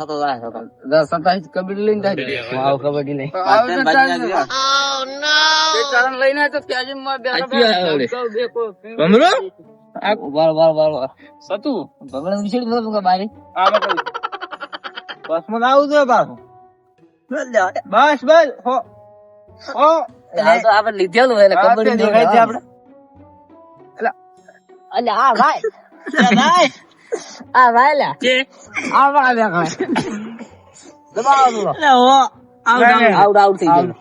થતો જાય સત્તાવીસ કબડ્ડી લઈને જાય. આવ કબડ્ડી લઈ ચારણ લઈને આવ્યો તો ત્યાંથી માં બે સાચી વાત છે. બે કો- ભમરો? બાર બાર બાર સતુ? ભમરો વિશે કે બારી? બસમાં આવું જોઈએ પાછું. બસ બસ હો. હો. આપડે તો લીધેલું એટલે કબડ્ડી દેખાય છે આપણે. અલે આ ભાઈ. આ ભાઈ લા આ ભાઈ દેખાય દબાવો બોલો આઉટ આઉટ થઈ ગયું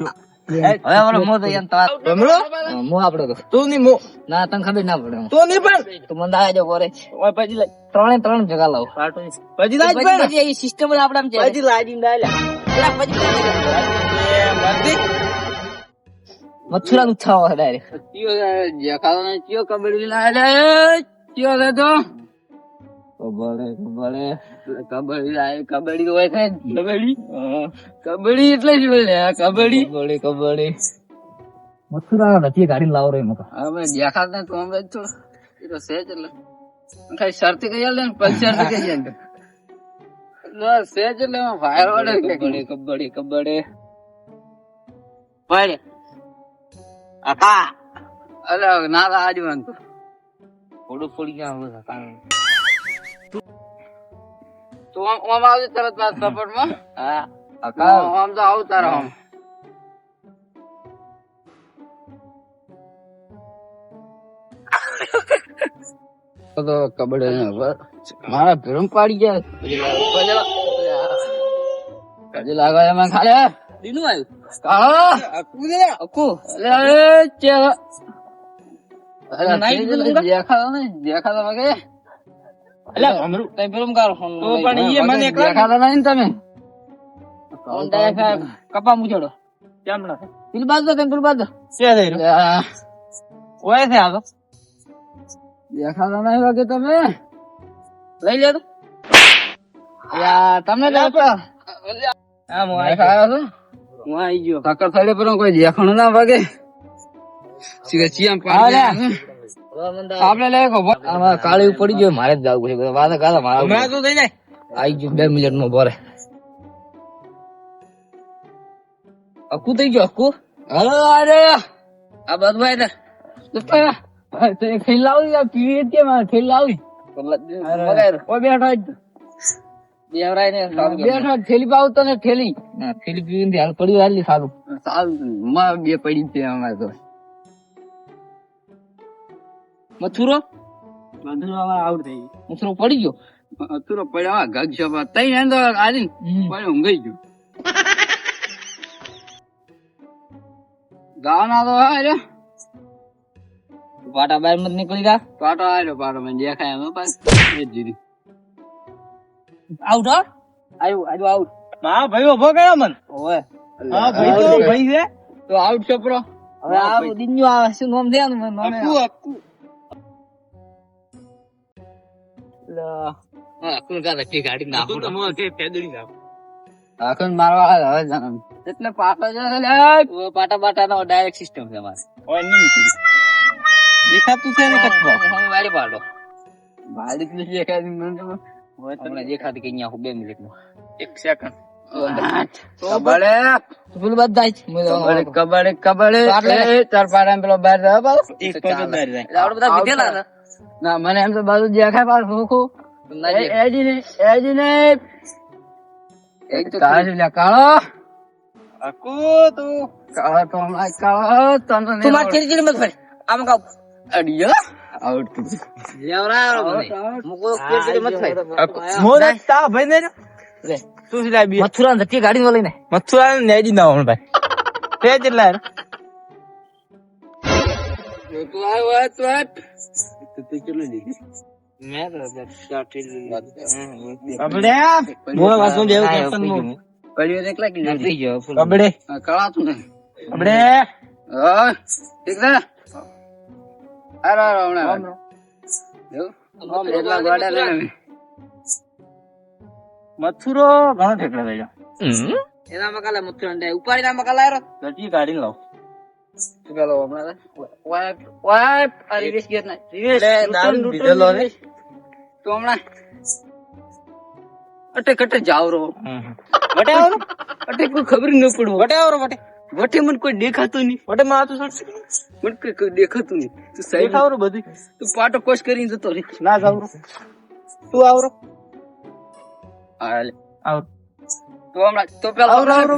હવે આપણો મો તો એમ તો ભમરો મો આપણો તો તું ની મો ના તને ખબર ના પડે તું ની પણ તું મને દાય જો કરે ઓય પછી લઈ ત્રણે ત્રણ જગા લાવ પછી લાજ પણ પછી એ સિસ્ટમ જ આપણે આમ છે પછી લાજી ડાલ્યા અલા, પછી એ મરદી મથુરા ઉઠાવો ડાયરેક્ટ કયો નહીં ચિયો કબડ્ડી લાવે ચિયો તો કબડે કબડે કબડ્ડી લાવે કબડ્ડી તો હોય છે કબડ્ડી? કબડ્ડી એટલે જ બોલે આ કબડ્ડી. કબડે કબડે મથુરા નથી ગાડી લાવો રે મકા. હવે દેખાત ને તો અમે તો એ તો છે એટલે. ખાલી શરતી કઈ પછી શરતી કઈ જાય લો છે એટલે ફાયર ઓર્ડર કબડ્ડી કબડ્ડી કબડ્ડી. ભાઈ આકા અરે ના આજ વાંધો. થોડું ફોડી ગયા હવે તો આમ આમ આવજે તરત મારા સપોર્ટ હા આમ આમ તો આવું તારા આમ. તો કબડ્ડી મારા ભેરમ પાડી ગયા. કદી લાગો એમાં ખાલે દીનું આવ્યું? કાળો. કૂદે અકુ અરે ચે દેખાતા ને કપા મુજડો કેમ ના પેલી બાજુ તો પેલી બાજુ. ઓય છે આ દેખાતા નહીં વગે તમે? લઈ લે તો. તમે કોઈ દેખાણું ના વાગે? સીધા ચિયામ પાડી આપણે લે કાળી પડી ગયો મારે જ જવું છે. વાત કાલે મારા હમણાં તો થઈ જાય. આવી ગયું બે મિનિટ નો ભરે. અકુ થઈ ગયો અકુ હલો અરે આ બધું તે લાવી પીવી કે મારે ખેલ લાવી? બેઠો જ. ને બેઠો થેલી પાવ તને થેલી. ના ફિલિપીનથી હાલ પડ્યું હાલી સારું. સાલ બે પડી છે અમારે તો. મથુરો? અમારે આઉટ થઈ ગયું મથુરો પડી ગયો? મથુરો પડ્યો આ ગગ તઈ તો આજી પડ્યો ઊંઘાઈ ગયો. ગાવાના તો આર્યો પાટા બહાર મત નીકળી ગયા પાટો આર્યો પાટો મને દેખાય એમ પાછ. એ જ જીરી. આઉટ હો આવ્યું આજુ આઉટ હા ભાઈ ઊભો કર્યો મન. ઓય હા ભાઈ તો ભાઈ છે. તો આઉટ છોપરો હવે આ દિન્યો આવે શું નામ થયા મને અક્કુ અક્કુ. એટલે પાટો છે પાટા બાટા નો ડાયરેક્ટ સિસ્ટમ છે દેખાતું છે ને હું વાડી પાડો. જ દેખાય છે મને દેખાતી કે અહીંયા બે મિનિટ એક સેકન્ડ કબડે. કબડે ચાર પાડા પેલો બહાર જાય. બધા વિધેલા ના મને એમ તો બાજુ દેખાય પાછું ખોખું. એજી ને એજી ને એક તો કાળો લ્યા, કાળો. અક્કુ તું કાળો તો હમણાં કાળો તને નહીં તું માર ચીરી ચીરી મત ફરે આમ કાવ અડિયો? આઉટ લેવરા મુકો ચીરી ચીરી મત ફરે મોર તા ભાઈ ને? લે. શું છે મથુરા ગાડી લઈને. મથુરા ને નેજી ના હોણ ભાઈ. તે જેટલા તું તો બોલ દેવ કેપ્ટનનું પડ્યો તો ગયો હા, ઠીક છે. હમણાં. એટલા ગોળા લઈને મથુરો ઘણો ઠેકડા થઈ ગયો એના મકાલા મથુરો ઉપાડી ના મકાલા આવ્યો? ગાડી કાઢી લાવ. પેલો હમણાં? Wipe, wipe. આ રિવેશ ગેર ના. રિવેશ, દારૂ પીધેલો રિવેશ. તો હમણાં અટે કટે જાવરો વટે આવરો અટે કોઈ ખબર ન પડવું વટે આવરો વટે વટે મને કોઈ દેખાતું નહીં વટે માં આતું સર મને કોઈ કોઈ દેખાતું નહીં તું સાઈડ આવરો બધી તું પાટો કોશ કરીને જતો રે ના જાવરો તું આવરો હાલે આવ તો હમણાં તો પેલા આવરો આવરો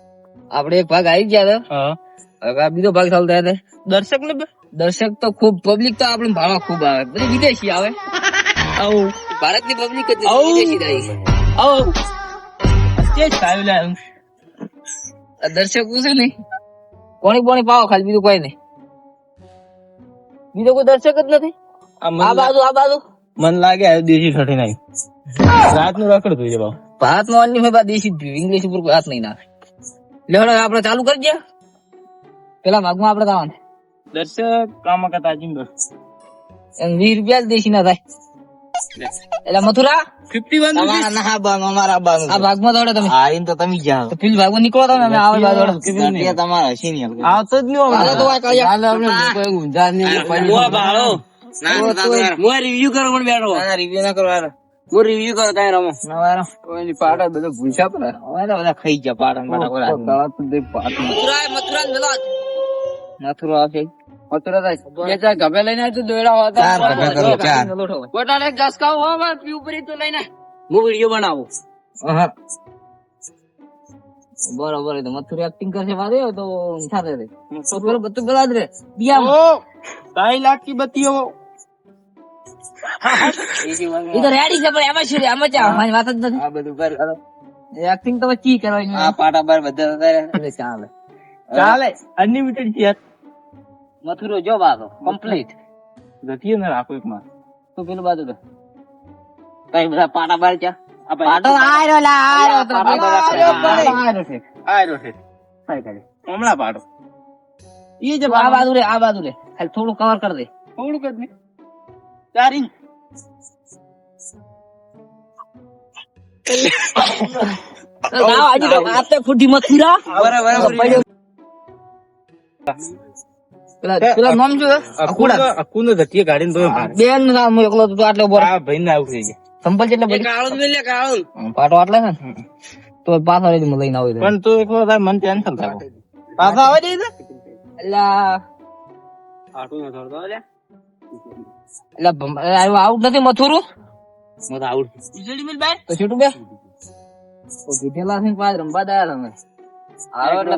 આપડે એક ભાગ આવી ગયા હતા. હવે બીજો ભાગ ચાલુ થયા દર્શક ને દર્શક તો ખૂબ પબ્લિક તો આપણે ભાડવા ખૂબ આવે. બધી વિદેશી આવે. આવું. ભારતની પબ્લિક જ વિદેશી થાય આવું. સ્ટેજ ખાયું લે આ દર્શક પૂછે ને. કોણી કોણી પાવો ખાલી બીજું કોઈ નહીં. બીજો કોઈ દર્શક જ નથી? આ બાજુ આ બાજુ. મન લાગે આ દેશી ઠઠી નહીં રાતનું રખડતું છે ભાવ ભારતનું અન્ય દેશી જ પીવું. ઇંગ્લિશ ઉપર હાથ નહીં નાખે. લેવડો આપડે ચાલુ કરી દે. પેલા ભાગમાં આપડે થવાનું દર્શક કામ કરતા જીંદો એમ વીસ રૂપિયા જ દેશી ના થાય. એટલે મથુરા? ફિફ્ટી વન ના બાનું અમારા બાનું આ ભાગમાં દોડે તમે. હા તો તમે જાઓ. તો પેલી ભાગમાં નીકળો તમે અમે આવે બાજુ દોડો તમારા સિનિયર આવતો જ નહીં હાલો તો આ કાળિયા. રિવ્યુ કરો પણ બેઠો. રિવ્યુ ના કરો હું રિવ્યુ કરો ત્યાં રમો. એની પાટા બધો ભૂસા પર હવે તો બધા ખાઈ ગયા પાટા પાટા પાટા મથુરા મથુરા મેલો મથુરા આવશે. મથુરા થાય ચાર ગભે લઈને આવજો દોયડા હોતા ચાર ગભે કરો ચાર. એ તો રેડી છે પણ એમાં શું રે ચા મારી વાત જ નથી. આ બધું કર એક્ટિંગ તો ચી કરવાની આ પાટા બાર બધા એટલે ચાલે. ચાલે. અનલિમિટેડ છે મથુરો જો બાતો કમ્પ્લીટ ગતિએ ના રાખો એક માં તો પેલું બાજુ તો કઈ બધા પાટા બાર ચા પાટો આયરો લા આયરો તો આયરો છે. આયરો છે. આયરો છે. હમણાં પાડો. એ જ આ બાજુ રે આ બાજુ રે. ખાલી થોડું કવર કર દે. થોડું કર નહીં. ચાર ઇંચ ગાવ તો એકલો પાછો લઈને આવી પણ તું એક થાય મન ટેન્શન થાય પાછા આવે આટું ન થતો લે એલા ભમ- આવ્યું આઉટ નથી મથુરું? મત આઉટ વીજળી મિલ બાય. તો છૂટું બે? તો કીધેલા છે ને રમવા દયા તમે. આવો એટલે.